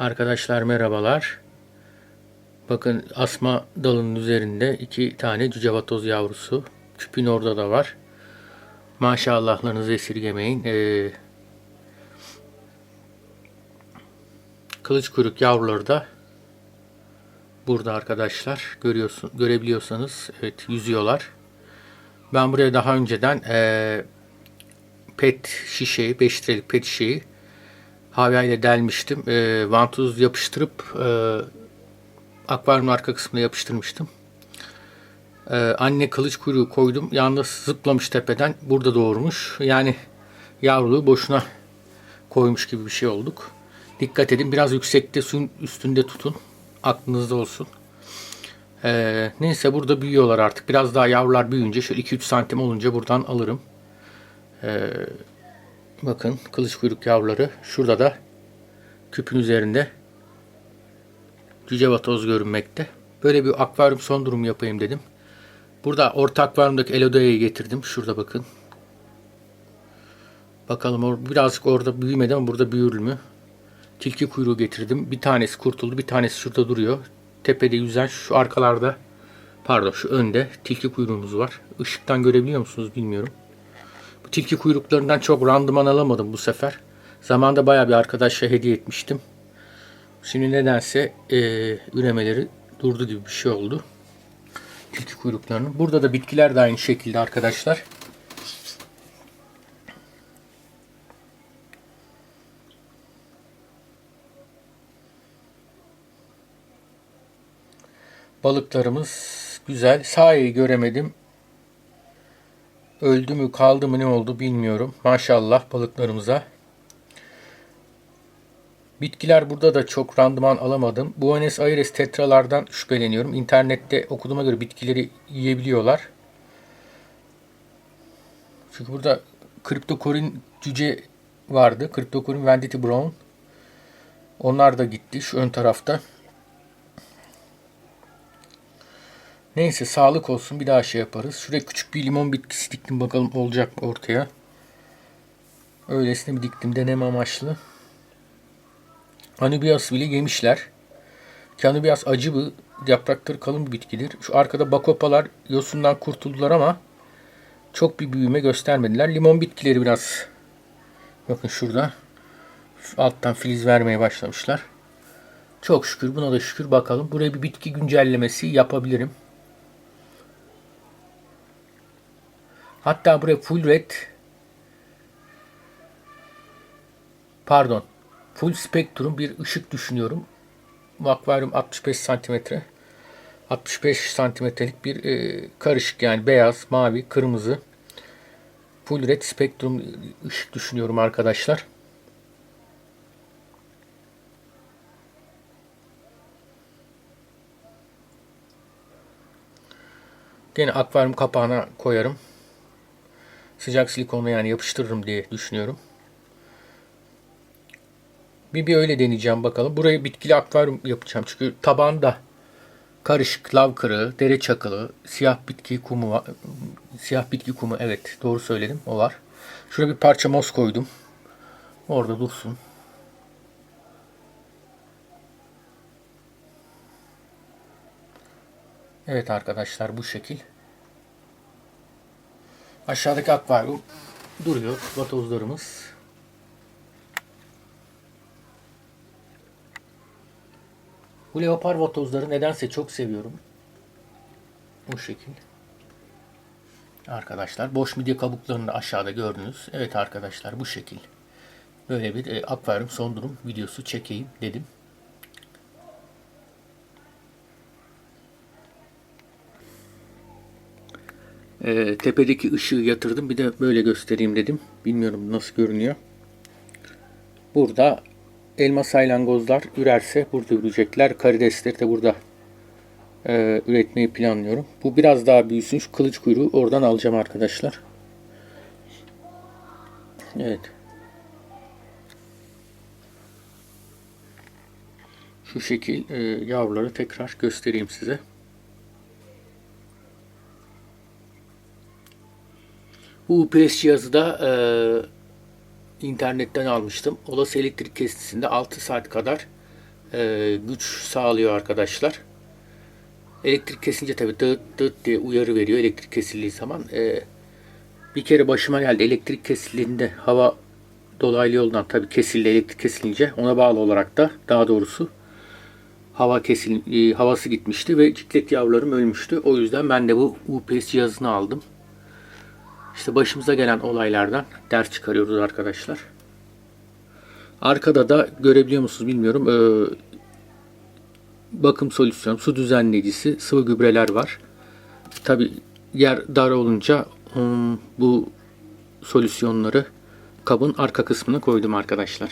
Arkadaşlar merhabalar. Bakın asma dalının üzerinde iki tane cücevatoz yavrusu. Küpün orada da var. Maşallahlarınızı esirgemeyin. Ee, kılıç kuyruk yavruları da burada arkadaşlar. Görüyorsun, görebiliyorsanız evet yüzüyorlar. Ben buraya daha önceden ee, pet şişeyi, 5 litrelik pet şişeyi havayla delmiştim. E, vantuz yapıştırıp e, akvaryumun arka kısmına yapıştırmıştım. E, anne kılıç kuyruğu koydum. Yalnız zıplamış tepeden. Burada doğurmuş. Yani yavruluğu boşuna koymuş gibi bir şey olduk. Dikkat edin. Biraz yüksekte suyun üstünde tutun. Aklınızda olsun. E, neyse burada büyüyorlar artık. Biraz daha yavrular büyüyünce şöyle 2-3 santim olunca buradan alırım. Eee Bakın kılıç kuyruk yavruları. Şurada da küpün üzerinde cücevatoz görünmekte. Böyle bir akvaryum son durum yapayım dedim. Burada orta akvaryumdaki elodaya'yı getirdim. Şurada bakın. Bakalım or birazcık orada büyümedi ama burada büyür mü? Tilki kuyruğu getirdim. Bir tanesi kurtuldu. Bir tanesi şurada duruyor. Tepede yüzen şu arkalarda pardon şu önde tilki kuyruğumuz var. Işıktan görebiliyor musunuz bilmiyorum. Bu tilki kuyruklarından çok randıman alamadım bu sefer. Zamanda bayağı bir arkadaşa hediye etmiştim. Şimdi nedense e, üremeleri durdu gibi bir şey oldu. Tilki kuyruklarının. Burada da bitkiler de aynı şekilde arkadaşlar. Balıklarımız güzel. Sahayı göremedim. Öldü mü kaldı mı ne oldu bilmiyorum. Maşallah balıklarımıza. Bitkiler burada da çok randıman alamadım. Buenos Aires tetralardan şüpheleniyorum. İnternette okuduğuma göre bitkileri yiyebiliyorlar. Çünkü burada kriptokorin cüce vardı. Kriptokorin Vendity Brown. Onlar da gitti şu ön tarafta. Neyse sağlık olsun bir daha şey yaparız. Şuraya küçük bir limon bitkisi diktim bakalım olacak mı ortaya. Öylesine bir diktim deneme amaçlı. Anubias bile yemişler. Ki Anubias acı bir yaprakları kalın bir bitkidir. Şu arkada bakopalar yosundan kurtuldular ama çok bir büyüme göstermediler. Limon bitkileri biraz bakın şurada alttan filiz vermeye başlamışlar. Çok şükür buna da şükür bakalım. Buraya bir bitki güncellemesi yapabilirim. Hatta buraya full red pardon full spektrum bir ışık düşünüyorum. Akvaryum 65 santimetre. 65 santimetrelik bir e, karışık yani beyaz, mavi, kırmızı full red spektrum ışık düşünüyorum arkadaşlar. Gene akvaryum kapağına koyarım sıcak silikonla yani yapıştırırım diye düşünüyorum. Bir bir öyle deneyeceğim bakalım. Burayı bitkili akvaryum yapacağım. Çünkü tabanda karışık lav kırığı, dere çakılı, siyah bitki kumu var. Siyah bitki kumu evet doğru söyledim o var. Şuraya bir parça mos koydum. Orada dursun. Evet arkadaşlar bu şekil. Aşağıdaki akvaryum duruyor. Vatozlarımız. Bu leopar vatozları nedense çok seviyorum. Bu şekil. Arkadaşlar boş midye kabuklarını da aşağıda gördünüz. Evet arkadaşlar bu şekil. Böyle bir e, akvaryum son durum videosu çekeyim dedim. E, tepedeki ışığı yatırdım. Bir de böyle göstereyim dedim. Bilmiyorum nasıl görünüyor. Burada elma saylangozlar ürerse burada ürecekler. Karidesleri de burada e, üretmeyi planlıyorum. Bu biraz daha büyüsün. Şu kılıç kuyruğu oradan alacağım arkadaşlar. Evet. Şu şekil e, yavruları tekrar göstereyim size. Bu UPS cihazı da e, internetten almıştım. Olası elektrik kesintisinde 6 saat kadar e, güç sağlıyor arkadaşlar. Elektrik kesince tabii dıt dıt diye uyarı veriyor elektrik kesildiği zaman. E, bir kere başıma geldi elektrik kesildiğinde hava dolaylı yoldan tabii kesildi elektrik kesilince ona bağlı olarak da daha doğrusu hava kesil e, havası gitmişti ve ciklet yavrularım ölmüştü. O yüzden ben de bu UPS cihazını aldım. İşte başımıza gelen olaylardan ders çıkarıyoruz arkadaşlar. Arkada da görebiliyor musunuz bilmiyorum. Ee, bakım solüsyonu, su düzenleyicisi, sıvı gübreler var. Tabi yer dar olunca um, bu solüsyonları kabın arka kısmına koydum arkadaşlar.